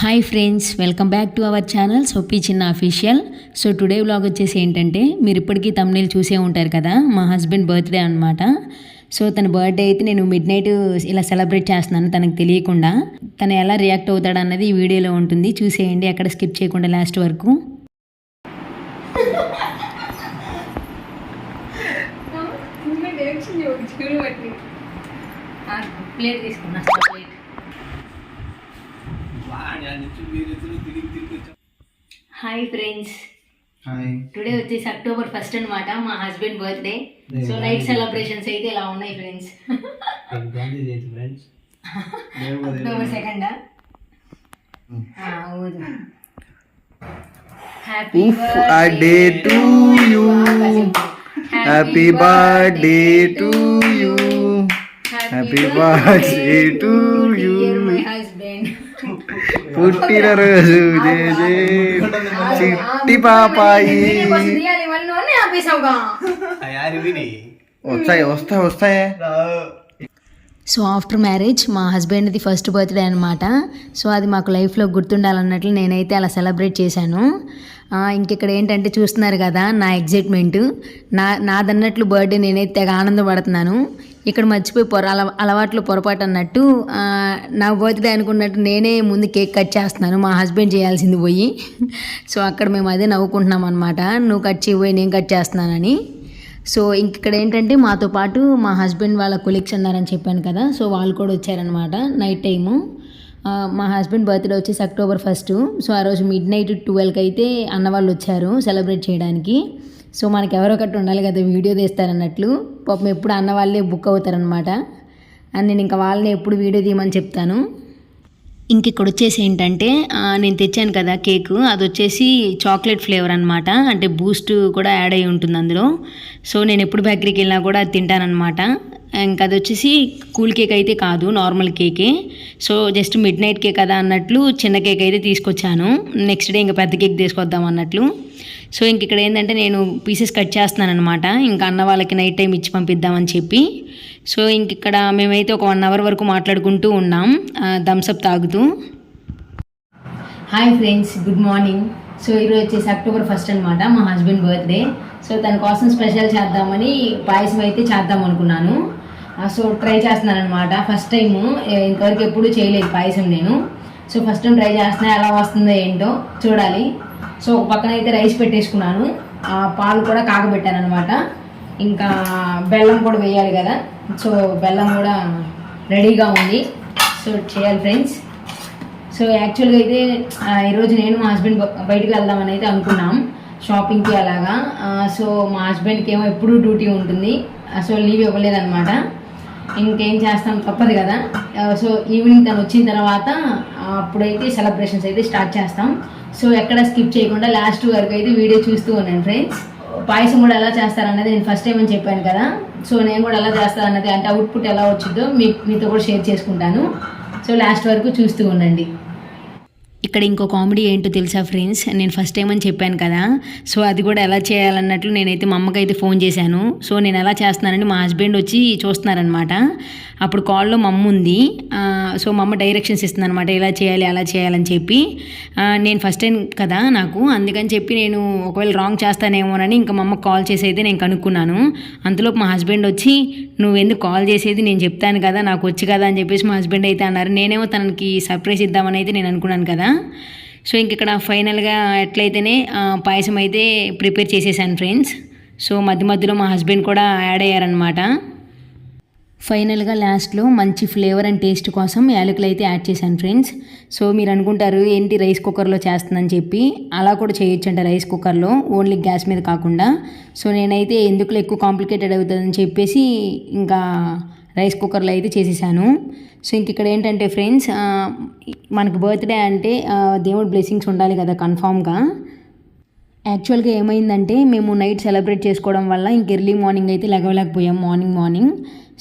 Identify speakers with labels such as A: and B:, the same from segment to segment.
A: Hi friends welcome back to our channel సొప్పి చిన్న official so today vlog వచ్చేసి ఏంటంటే మీరు ఇప్పటికీ తమ్నేల్ చూసే ఉంటారు కదా మా హస్బెండ్ బర్త్డే అనమాట సో తన బర్త్డే అయితే నేను మిడ్ నైట్ ఇలా సెలబ్రేట్ చేస్తున్నాను తనకు తెలియకుండా. తను ఎలా రియాక్ట్ అవుతాడు అన్నది ఈ వీడియోలో ఉంటుంది చూసేయండి ఎక్కడ స్కిప్ చేయకుండా లాస్ట్ వరకు. ప్లేట్ తీసుకున్నా plate hi friends
B: hi
A: today వచ్చేసి అక్టోబర్ ఫస్ట్ అన్నమాట మా husband birthday so night celebrations అయితే ఇలా ఉన్నాయి friends
B: Gandhi Jayanti friends
A: October second happy
B: a day to you. Happy birthday to you. Happy birthday to you.
A: My husband
B: കുട്ടിയുടെ
A: ചിട്ടി പാപ്പായി
B: ഒസ്തായ ഒസ്തായ ഒസ്തായ
A: సో ఆఫ్టర్ మ్యారేజ్ మా హస్బెండ్ది ఫస్ట్ బర్త్డే అనమాట సో అది మాకు లైఫ్లో గుర్తుండాలన్నట్లు నేనైతే అలా సెలబ్రేట్ చేశాను. ఇంకెక్కడ ఏంటంటే చూస్తున్నారు కదా నా ఎగ్జైట్మెంట్ నా నాదన్నట్లు బర్త్డే నేనైతే తెగ ఆనందపడుతున్నాను. ఇక్కడ మర్చిపోయి పొర అల అలవాట్లు పొరపాటు అన్నట్టు నా బర్త్డే అనుకున్నట్టు నేనే ముందు కేక్ కట్ చేస్తున్నాను. మా హస్బెండ్ చేయాల్సింది పోయి. సో అక్కడ మేము అదే నవ్వుకుంటున్నాం అనమాట నువ్వు కట్ చేయబోయి నేను కట్ చేస్తున్నానని. సో ఇంక ఇక్కడ ఏంటంటే మాతో పాటు మా హస్బెండ్ వాళ్ళ కొలీగ్స్ అన్నారని చెప్పాను కదా సో వాళ్ళు కూడా వచ్చారనమాట నైట్ టైము. మా హస్బెండ్ బర్త్డే వచ్చేసి అక్టోబర్ ఫస్ట్. సో ఆ రోజు మిడ్ నైట్ ట్వెల్వ్కి అయితే అన్న వాళ్ళు వచ్చారు సెలబ్రేట్ చేయడానికి. సో మనకి ఎవరో ఒకటి ఉండాలి కదా వీడియో తీస్తారన్నట్లు. పాపం ఎప్పుడు అన్న వాళ్ళే బుక్ అవుతారనమాట అండ్ నేను ఇంకా వాళ్ళని ఎప్పుడు వీడియో తీయమని చెప్తాను. ఇంక ఇక్కడ వచ్చేసి ఏంటంటే నేను తెచ్చాను కదా కేక్. అది వచ్చేసి చాక్లెట్ ఫ్లేవర్ అనమాట అంటే బూస్ట్ కూడా యాడ్ అయి ఉంటుంది అందులో. సో నేను ఎప్పుడు బేకరీకి వెళ్ళినా కూడా అది తింటానమాట ఇంకా అది వచ్చేసి కూల్ కేక్ అయితే కాదు నార్మల్ కేకే. So just midnight cake కదా అన్నట్లు చిన్న కేక్ అయితే తీసుకొచ్చాను. నెక్స్ట్ డే ఇంకా పెద్ద కేక్ తీసుకొద్దాం అన్నట్లు. సో ఇంక ఇక్కడ ఏంటంటే నేను పీసెస్ కట్ చేస్తున్నాను అనమాట ఇంకా అన్న వాళ్ళకి నైట్ టైం ఇచ్చి పంపిద్దామని చెప్పి. సో ఇంక ఇక్కడ మేమైతే ఒక వన్ అవర్ వరకు మాట్లాడుకుంటూ ఉన్నాం. థమ్స్అప్ తాగుతూ. Hi friends good morning so ఈరోజు వచ్చేసి అక్టోబర్ ఫస్ట్ అనమాట మా హస్బెండ్ బర్త్డే సో తన కోసం స్పెషల్ చేద్దామని పాయసం అయితే చేద్దాం అనుకున్నాను. సో ట్రై చేస్తున్నాను అనమాట ఫస్ట్ టైం ఇంతవరకు ఎప్పుడూ చేయలేదు పాయసం నేను. సో ఫస్ట్ టైం ట్రై చేస్తున్నా ఎలా వస్తుందో ఏంటో చూడాలి. సో పక్కన అయితే రైస్ పెట్టేసుకున్నాను. ఆ పాలు కూడా కాగబెట్టాను అనమాట ఇంకా బెల్లం కూడా వేయాలి కదా. సో బెల్లం కూడా రెడీగా ఉంది. సో చేయాలి ఫ్రెండ్స్. సో యాక్చువల్గా అయితే ఈరోజు నేను మా హస్బెండ్ బయటకు బయటికి వెళ్దామని అయితే అనుకున్నాం. షాపింగ్కి అలాగా. సో మా హస్బెండ్కి ఏమో ఎప్పుడూ డ్యూటీ ఉంటుంది. సో లీవ్ ఇవ్వలేదన్నమాట. ఇంకేం చేస్తాం తప్పదు కదా. సో ఈవినింగ్ తను వచ్చిన తర్వాత అప్పుడైతే సెలబ్రేషన్స్ అయితే స్టార్ట్ చేస్తాం. సో ఎక్కడ స్కిప్ చేయకుండా లాస్ట్ వరకు అయితే వీడియో చూస్తూ ఉన్నాను ఫ్రెండ్స్. పాయసం కూడా ఎలా చేస్తారన్నది నేను ఫస్ట్ టైం అని చెప్పాను కదా. సో నేను కూడా ఎలా చేస్తానన్నది అంటే అవుట్పుట్ ఎలా వచ్చిందో మీ మీతో కూడా షేర్ చేసుకుంటాను. సో లాస్ట్ వరకు చూస్తూ ఉండండి. ఇక్కడ ఇంకో కామెడీ ఏంటో తెలుసా ఫ్రెండ్స్? నేను ఫస్ట్ టైం అని చెప్పాను కదా. సో అది కూడా ఎలా చేయాలన్నట్లు నేనైతే మా అమ్మకి అయితే ఫోన్ చేశాను. సో నేను ఎలా చేస్తున్నానని మా హస్బెండ్ వచ్చి చూస్తున్నారనమాట అప్పుడు కాల్లో మా అమ్మ ఉంది సో మా అమ్మ డైరెక్షన్స్ ఇస్తుందన్నమాట. ఇలా చేయాలి అలా చేయాలని చెప్పి. నేను ఫస్ట్ టైం కదా నాకు. అందుకని చెప్పి నేను ఒకవేళ రాంగ్ చేస్తానేమోనని ఇంకా మా అమ్మ కాల్ చేసి అయితే నేను కనుక్కున్నాను. అంతలోపు మా హస్బెండ్ వచ్చి నువ్వు ఎందుకు కాల్ చేసేది? నేను చెప్తాను కదా నాకు వచ్చి కదా అని చెప్పేసి మా హస్బెండ్ అయితే అన్నారు. నేనేమో తనకి సర్ప్రైజ్ ఇద్దామని అయితే నేను అనుకున్నాను కదా. సో ఇంక ఇక్కడ ఫైనల్గా ఎట్లయితేనే పాయసం అయితే ప్రిపేర్ చేసేసాను ఫ్రెండ్స్ సో మధ్య మధ్యలో మా హస్బెండ్ కూడా యాడ్ అయ్యారనమాట ఫైనల్గా లాస్ట్లో మంచి ఫ్లేవర్ అండ్ టేస్ట్ కోసం యాలకులు అయితే యాడ్ చేశాను ఫ్రెండ్స్. సో మీరు అనుకుంటారు ఏంటి రైస్ కుక్కర్లో చేస్తుందని చెప్పి? అలా కూడా చేయొచ్చు అంట రైస్ కుక్కర్లో ఓన్లీ గ్యాస్ మీద కాకుండా. సో నేనైతే ఎందుకులో ఎక్కువ కాంప్లికేటెడ్ అవుతుందని చెప్పేసి ఇంకా రైస్ కుక్కర్లో అయితే చేసేసాను. సో ఇంక ఇక్కడ ఏంటంటే ఫ్రెండ్స్ మనకు బర్త్డే అంటే దేవుడి బ్లెస్సింగ్స్ ఉండాలి కదా కన్ఫామ్గా. యాక్చువల్గా ఏమైందంటే మేము నైట్ సెలబ్రేట్ చేసుకోవడం వల్ల ఇంక ఎర్లీ మార్నింగ్ అయితే లెగవలేకపోయాం మార్నింగ్ మార్నింగ్.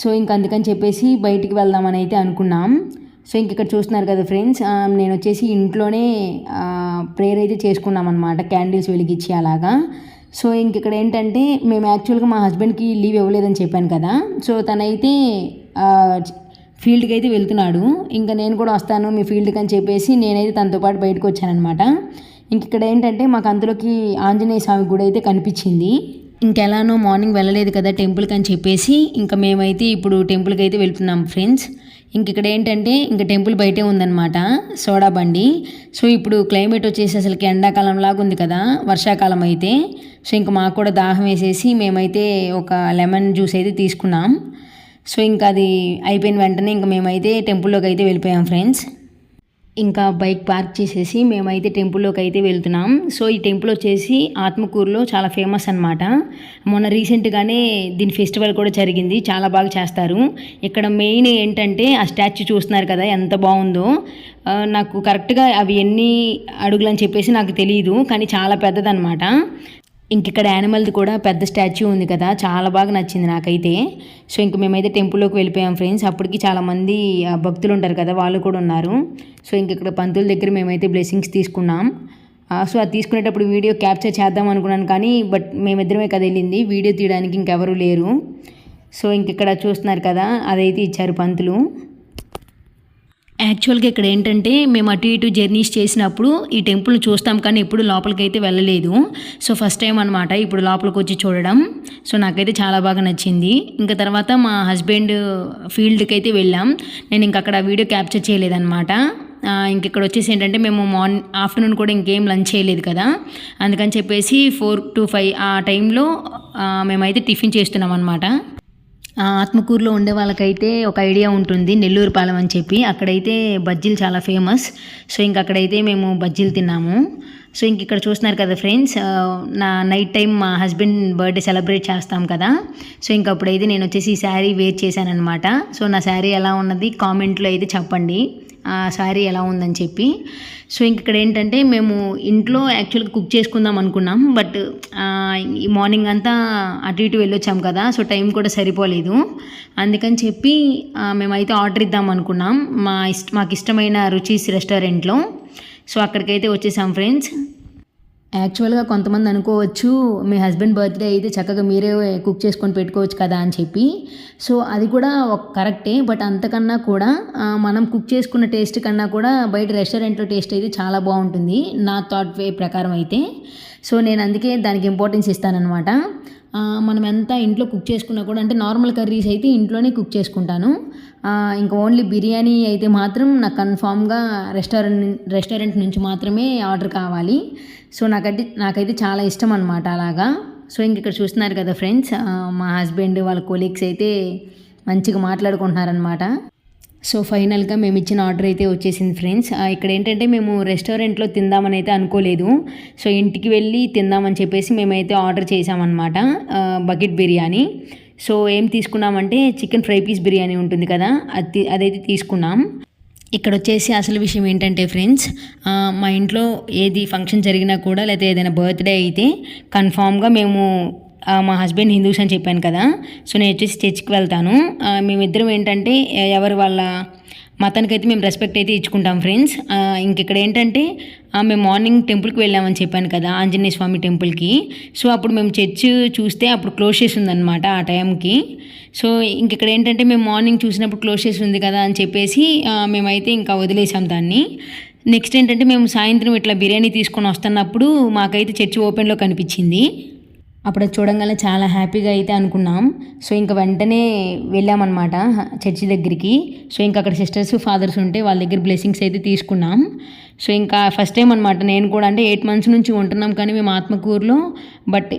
A: సో ఇంక అందుకని చెప్పేసి బయటికి వెళ్దామని అయితే అనుకున్నాం. సో ఇంక ఇక్కడ చూస్తున్నారు కదా ఫ్రెండ్స్ నేను వచ్చేసి ఇంట్లోనే ప్రేయర్ అయితే చేసుకున్నాం అనమాట క్యాండిల్స్ వెలిగించి అలాగా. సో ఇంక ఇక్కడ ఏంటంటే మేము యాక్చువల్గా మా హస్బెండ్కి లీవ్ ఇవ్వలేదని చెప్పాను కదా. సో తనైతే ఫీల్డ్కి అయితే వెళ్తున్నాడు. ఇంకా నేను కూడా వస్తాను మీ ఫీల్డ్కి అని చెప్పేసి నేనైతే తనతో పాటు బయటకు వచ్చానమాట ఇంక ఇక్కడ ఏంటంటే మాకు అందులోకి ఆంజనేయ స్వామి గుడి అయితే కనిపించింది. ఇంకెలానో మార్నింగ్ వెళ్ళలేదు కదా టెంపుల్కి అని చెప్పేసి ఇంకా మేమైతే ఇప్పుడు టెంపుల్కి అయితే వెళ్తున్నాం ఫ్రెండ్స్. ఇంక ఇక్కడ ఏంటంటే ఇంకా టెంపుల్ బయటే ఉందన్నమాట సోడా బండి. సో ఇప్పుడు క్లైమేట్ వచ్చేసి అసలుకి ఎండాకాలం లాగా ఉంది కదా వర్షాకాలం అయితే. సో ఇంక మాకు కూడా దాహం వేసేసి మేమైతే ఒక లెమన్ జ్యూస్ అయితే తీసుకున్నాం. సో ఇంకా అది అయిపోయిన వెంటనే ఇంక మేమైతే టెంపుల్లోకి అయితే వెళ్ళిపోయాం ఫ్రెండ్స్. ఇంకా బైక్ పార్క్ చేసేసి మేమైతే టెంపుల్లోకి అయితే వెళ్తున్నాం. సో ఈ టెంపుల్ వచ్చేసి ఆత్మకూరులో చాలా ఫేమస్ అనమాట మొన్న రీసెంట్గానే దీని ఫెస్టివల్ కూడా జరిగింది. చాలా బాగా చేస్తారు. ఇక్కడ మెయిన్ ఏంటంటే ఆ స్టాచ్యూ చూస్తున్నారు కదా ఎంత బాగుందో. నాకు కరెక్ట్గా అవి ఎన్ని అడుగులు అని చెప్పేసి నాకు తెలియదు కానీ చాలా పెద్దదన్నమాట. ఇంక ఇక్కడ యానిమల్ది కూడా పెద్ద స్టాచ్యూ ఉంది కదా చాలా బాగా నచ్చింది నాకైతే. సో ఇంక మేమైతే టెంపుల్లోకి వెళ్ళిపోయాం ఫ్రెండ్స్ అప్పటికి చాలామంది భక్తులు ఉంటారు కదా వాళ్ళు కూడా ఉన్నారు. సో ఇంక ఇక్కడ పంతుల దగ్గర మేమైతే బ్లెస్సింగ్స్ తీసుకున్నాం. సో అది తీసుకునేటప్పుడు వీడియో క్యాప్చర్ చేద్దాం అనుకున్నాను కానీ బట్ మేమిద్దరమే కదా వెళ్ళింది. వీడియో తీయడానికి ఇంకెవరూ లేరు. సో ఇంక ఇక్కడ చూస్తున్నారు కదా అదైతే ఇచ్చారు పంతులు. యాక్చువల్గా ఇక్కడ ఏంటంటే మేము అటు ఇటు జర్నీస్ చేసినప్పుడు ఈ టెంపుల్ని చూస్తాం కానీ ఎప్పుడు లోపలికి అయితే వెళ్ళలేదు. సో ఫస్ట్ టైం అనమాట ఇప్పుడు లోపలికి వచ్చి చూడడం. సో నాకైతే చాలా బాగా నచ్చింది. ఇంకా తర్వాత మా హస్బెండ్ ఫీల్డ్కి అయితే వెళ్ళాం. నేను ఇంక అక్కడ వీడియో క్యాప్చర్ చేయలేదన్నమాట. ఆ, ఇంక ఇక్కడ వచ్చేసి ఏంటంటే మేము మార్నింగ్ ఆఫ్టర్నూన్ కూడా ఇంకేం లంచ్ చేయలేదు కదా. అందుకని చెప్పేసి ఫోర్ టు ఫైవ్ ఆ టైంలో మేమైతే టిఫిన్ చేస్తున్నాం అనమాట ఆత్మకూరులో ఉండే వాళ్ళకైతే ఒక ఐడియా ఉంటుంది నెల్లూరు పాలెం అని చెప్పి. అక్కడైతే బజ్జీలు చాలా ఫేమస్. సో ఇంక అక్కడైతే మేము బజ్జీలు తిన్నాము. సో ఇంక ఇక్కడ చూస్తున్నారు కదా ఫ్రెండ్స్ నా నైట్ టైం మా హస్బెండ్ బర్త్డే సెలబ్రేట్ చేస్తాం కదా. సో ఇంక అప్పుడైతే నేను వచ్చేసి ఈ శారీ వేర్ చేశానమాట సో నా శారీ ఎలా ఉన్నది కామెంట్లో అయితే చెప్పండి. ఆ శారీ ఎలా ఉందని చెప్పి. సో ఇంక ఇక్కడ ఏంటంటే మేము ఇంట్లో యాక్చువల్గా కుక్ చేసుకుందాం అనుకున్నాం. బట్ ఈ మార్నింగ్ అంతా అటు ఇటు వెళ్ళొచ్చాం కదా. సో టైం కూడా సరిపోలేదు. అందుకని చెప్పి మేమైతే ఆర్డర్ ఇద్దాం అనుకున్నాం. మా ఇష్ట మాకు ఇష్టమైన రుచిస్ రెస్టారెంట్లో. సో అక్కడికైతే వచ్చేసాం ఫ్రెండ్స్. యాక్చువల్గా కొంతమంది అనుకోవచ్చు మీ హస్బెండ్ బర్త్డే అయితే చక్కగా మీరే కుక్ చేసుకొని పెట్టుకోవచ్చు కదా అని చెప్పి. సో అది కూడా ఒక కరెక్టే బట్ అంతకన్నా కూడా మనం కుక్ చేసుకున్న టేస్ట్ కన్నా కూడా బయట రెస్టారెంట్లో టేస్ట్ అయితే చాలా బాగుంటుంది నా థాట్ వే ప్రకారం అయితే. సో నేను అందుకే దానికి ఇంపార్టెన్స్ ఇస్తానన్నమాట. మనం ఎంత ఇంట్లో కుక్ చేసుకున్నా కూడా అంటే నార్మల్ కర్రీస్ అయితే ఇంట్లోనే కుక్ చేసుకుంటాను. ఇంకా ఓన్లీ బిర్యానీ అయితే మాత్రం నాకు కన్ఫామ్గా రెస్టారెంట్ రెస్టారెంట్ నుంచి మాత్రమే ఆర్డర్ కావాలి. సో నాకైతే నాకైతే చాలా ఇష్టం అనమాట అలాగా. సో ఇంక ఇక్కడ చూస్తున్నారు కదా ఫ్రెండ్స్ మా హస్బెండ్ వాళ్ళ కొలీగ్స్ అయితే మంచిగా మాట్లాడుకుంటున్నారనమాట సో ఫైనల్గా మేము ఇచ్చిన ఆర్డర్ అయితే వచ్చేసింది ఫ్రెండ్స్. ఇక్కడ ఏంటంటే మేము రెస్టారెంట్లో తిందామని అయితే అనుకోలేదు. సో ఇంటికి వెళ్ళి తిందామని చెప్పేసి మేమైతే ఆర్డర్ చేసామన్నమాట బకెట్ బిర్యానీ. సో ఏం తీసుకున్నామంటే చికెన్ ఫ్రై పీస్ బిర్యానీ ఉంటుంది కదా అది అదైతే తీసుకున్నాం. ఇక్కడ వచ్చేసి అసలు విషయం ఏంటంటే ఫ్రెండ్స్ మా ఇంట్లో ఏది ఫంక్షన్ జరిగినా కూడా లేకపోతే ఏదైనా బర్త్డే అయితే కన్ఫామ్గా మేము మా హస్బెండ్ హిందూస్ అని చెప్పాను కదా. సో నేను వచ్చేసి చర్చ్కి వెళ్తాను. మేమిద్దరం ఏంటంటే ఎవరు వాళ్ళ మతానికైతే మేము రెస్పెక్ట్ అయితే ఇచ్చుకుంటాం ఫ్రెండ్స్ ఇంకెక్కడ ఇక్కడ ఏంటంటే మేము మార్నింగ్ టెంపుల్కి వెళ్ళామని చెప్పాను కదా ఆంజనేయ స్వామి టెంపుల్కి సో అప్పుడు మేము చర్చ్ చూస్తే అప్పుడు క్లోజ్ చేసి ఉందన్నమాట ఆ టైంకి సో ఇంక ఇక్కడ ఏంటంటే మేము మార్నింగ్ చూసినప్పుడు క్లోజ్ చేసి ఉంది కదా అని చెప్పేసి మేమైతే ఇంకా వదిలేసాం దాన్ని. నెక్స్ట్ ఏంటంటే మేము సాయంత్రం ఇట్లా బిర్యానీ తీసుకొని వస్తున్నప్పుడు మాకైతే చర్చ్ ఓపెన్లో కనిపించింది. అప్పుడు చూడంగానే చాలా హ్యాపీగా అయితే అనుకున్నాం. సో ఇంకా వెంటనే వెళ్ళామన్నమాట చర్చి దగ్గరికి. సో ఇంకా అక్కడ సిస్టర్స్ ఫాదర్స్ ఉంటే వాళ్ళ దగ్గర బ్లెస్సింగ్స్ అయితే తీసుకున్నాం. సో ఇంకా ఫస్ట్ టైం అనమాట నేను కూడా అంటే ఎయిట్ మంత్స్ నుంచి ఉంటున్నాం కానీ మేము ఆత్మకూరులో బట్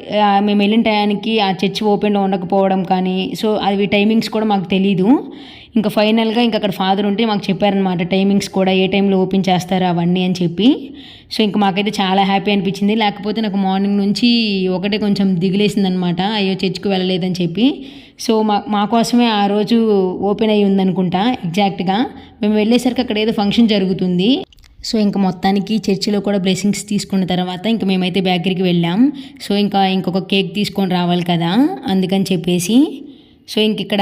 A: మేము వెళ్ళిన టయానికి ఆ చర్చ్ ఓపెన్లో ఉండకపోవడం కానీ సో అవి టైమింగ్స్ కూడా మాకు తెలీదు. ఇంకా ఫైనల్గా ఇంకా అక్కడ ఫాదర్ ఉంటే మాకు చెప్పారనమాట టైమింగ్స్ కూడా ఏ టైంలో ఓపెన్ చేస్తారు అవన్నీ అని చెప్పి. సో ఇంకా మాకైతే చాలా హ్యాపీ అనిపించింది. లేకపోతే నాకు మార్నింగ్ నుంచి ఒకటే కొంచెం దిగులేసింది అనమాట అయ్యో చర్చ్కి వెళ్ళలేదని చెప్పి. సో మా మా కోసమే ఆ రోజు ఓపెన్ అయ్యి ఉందనుకుంటా ఎగ్జాక్ట్గా. మేము వెళ్ళేసరికి అక్కడ ఏదో ఫంక్షన్ జరుగుతుంది. సో ఇంకా మొత్తానికి చర్చిలో కూడా బ్లెస్సింగ్స్ తీసుకున్న తర్వాత ఇంకా మేమైతే బేకరీకి వెళ్ళాం. సో ఇంకా ఇంకొక కేక్ తీసుకొని రావాలి కదా అందుకని చెప్పేసి. సో ఇంక ఇక్కడ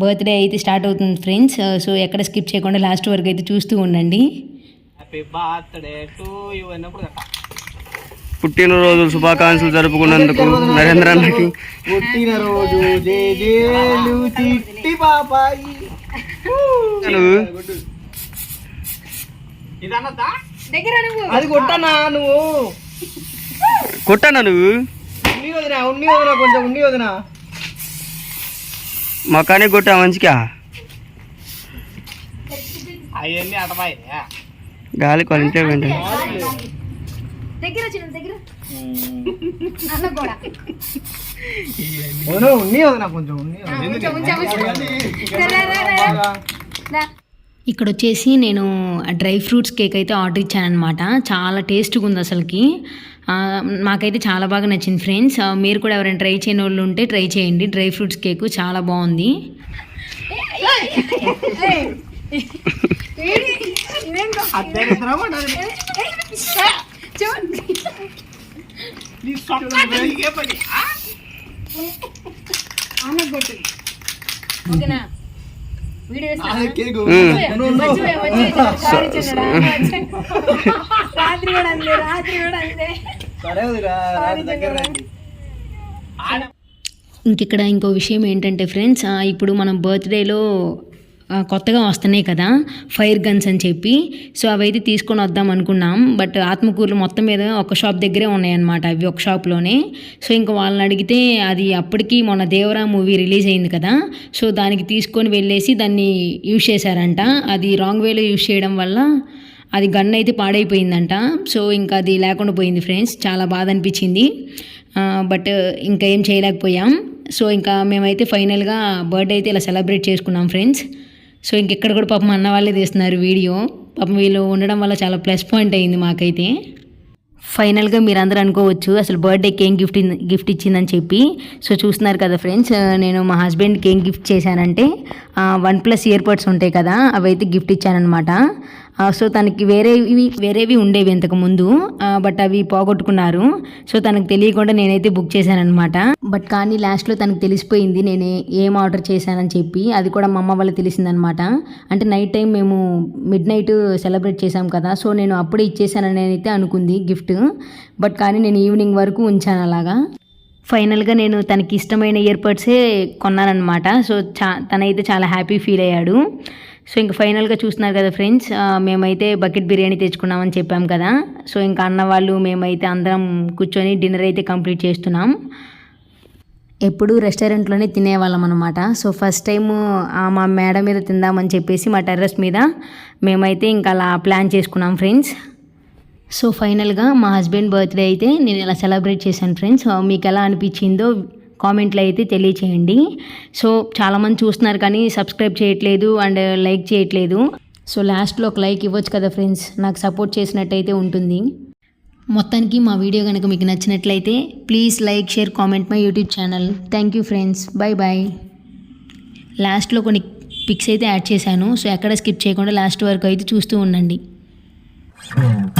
A: బర్త్డే అయితే స్టార్ట్ అవుతుంది ఫ్రెండ్స్. సో ఎక్కడ స్కిప్ చేయకుండా లాస్ట్ వరకు అయితే చూస్తూ ఉండండి.
C: హ్యాపీ బర్త్డే టు యూ అన్నప్పుడు కదా.
B: పుట్టినరోజు శుభాకాంక్షలు జరుపుకున్నందుకు నరేంద్ర అన్నకి.
C: పుట్టినరోజు అది కొట్టనా నువ్వు?
B: కొట్టానా నువ్వు?
C: ఉన్ని వదినా ఉన్ని వదినా కొంచెం ఉన్ని వదినా.
B: మొక్కానికి కొట్టా మంచిగా
C: అవన్నీ అటమాయి
B: గాలి కొలింటే వెంట
A: దగ్గర చిన్న దగ్గర అన్న కూడా.
C: ఓను ఉన్ని వదినా కొంచెం ఉన్ని.
A: ఇక్కడ వచ్చేసి నేను డ్రై ఫ్రూట్స్ కేక్ అయితే ఆర్డర్ ఇచ్చానమాట చాలా టేస్ట్గా ఉంది అసలుకి. మాకైతే చాలా బాగా నచ్చింది ఫ్రెండ్స్. మీరు కూడా ఎవరైనా ట్రై చేయని వాళ్ళు ఉంటే ట్రై చేయండి. డ్రై ఫ్రూట్స్ కేక్ చాలా బాగుంది. ఓకేనా? వీడియో రాత్రి కూడా అందే రాత్రి కూడా అందే
C: సరే
A: ఇంకిక్కడ ఇంకో విషయం ఏంటంటే ఫ్రెండ్స్ ఇప్పుడు మనం బర్త్డేలో కొత్తగా వస్తున్నాయి కదా ఫైర్ గన్స్ అని చెప్పి. సో అవైతే తీసుకొని వద్దాం అనుకున్నాం. బట్ ఆత్మకూరులు మొత్తం మీద ఒక షాప్ దగ్గరే ఉన్నాయన్నమాట అవి ఒక షాప్లోనే. సో ఇంకా వాళ్ళని అడిగితే అది అప్పటికి మొన్న దేవరా మూవీ రిలీజ్ అయింది కదా. సో దానికి తీసుకొని వెళ్ళేసి దాన్ని యూజ్ చేశారంట. అది రాంగ్ వేలో యూజ్ చేయడం వల్ల అది గన్ అయితే పాడైపోయిందంట. సో ఇంకా అది లేకుండా పోయింది ఫ్రెండ్స్ చాలా బాధ అనిపించింది. బట్ ఇంకా ఏం చేయలేకపోయాం. సో ఇంకా మేమైతే ఫైనల్గా బర్త్డే అయితే ఇలా సెలబ్రేట్ చేసుకున్నాం ఫ్రెండ్స్ సో ఇంకెక్కడ కూడా పాపం అన్న వాళ్ళే తీస్తున్నారు వీడియో. పాపం వీళ్ళు ఉండడం వల్ల చాలా ప్లస్ పాయింట్ అయింది మాకైతే. ఫైనల్గా మీరు అందరూ అనుకోవచ్చు అసలు బర్త్డేకి ఏం గిఫ్ట్ గిఫ్ట్ ఇచ్చిందని చెప్పి. సో చూస్తున్నారు కదా ఫ్రెండ్స్ నేను మా హస్బెండ్కి ఏం గిఫ్ట్ చేశానంటే వన్ ప్లస్ ఇయర్ బడ్స్ ఉంటాయి కదా అవి అయితే గిఫ్ట్ ఇచ్చానమాట సో తనకి వేరేవి వేరేవి ఉండేవి ఇంతకు ముందు బట్ అవి పోగొట్టుకున్నారు. సో తనకు తెలియకుండా నేనైతే బుక్ చేశానమాట బట్ కానీ లాస్ట్లో తనకు తెలిసిపోయింది నేను ఏం ఆర్డర్ చేశానని చెప్పి అది కూడా మా అమ్మ వాళ్ళు తెలిసిందనమాట అంటే నైట్ టైం మేము మిడ్ నైట్ సెలబ్రేట్ చేశాం కదా సో నేను అప్పుడే ఇచ్చేసానని అయితే అనుకుంది గిఫ్ట్. బట్ కానీ నేను ఈవినింగ్ వరకు ఉంచాను అలాగా. ఫైనల్గా నేను తనకి ఇష్టమైన ఇయర్ బడ్సే కొన్నానమాట సో చా తనైతే చాలా హ్యాపీ ఫీల్ అయ్యాడు. సో ఇంక ఫైనల్గా చూస్తున్నారు కదా ఫ్రెండ్స్ మేమైతే బకెట్ బిర్యానీ తెచ్చుకున్నామని చెప్పాం కదా. సో ఇంకా అన్న వాళ్ళు మేమైతే అందరం కూర్చొని డిన్నర్ అయితే కంప్లీట్ చేస్తున్నాం. ఎప్పుడు రెస్టారెంట్లోనే తినేవాళ్ళం అనమాట సో ఫస్ట్ టైం మా మేడ మీద తిందామని చెప్పేసి మా టెర్రస్ మీద మేమైతే ఇంకా అలా ప్లాన్ చేసుకున్నాం ఫ్రెండ్స్. సో ఫైనల్గా మా హస్బెండ్ బర్త్డే అయితే నేను ఇలా సెలబ్రేట్ చేశాను ఫ్రెండ్స్. మీకు ఎలా అనిపించిందో కామెంట్లో అయితే తెలియచేయండి. సో చాలామంది చూస్తున్నారు కానీ సబ్స్క్రైబ్ చేయట్లేదు అండ్ లైక్ చేయట్లేదు. సో లాస్ట్లో ఒక లైక్ ఇవ్వచ్చు కదా ఫ్రెండ్స్ నాకు సపోర్ట్ చేసినట్టయితే ఉంటుంది. మొత్తానికి మా వీడియో కనుక మీకు నచ్చినట్లయితే please like share comment my YouTube channel. Thank you friends. Bye bye లాస్ట్లో కొన్ని పిక్స్ అయితే యాడ్ చేశాను సో ఎక్కడ స్కిప్ చేయకుండా లాస్ట్ వరకు అయితే చూస్తూ ఉండండి. Hmm.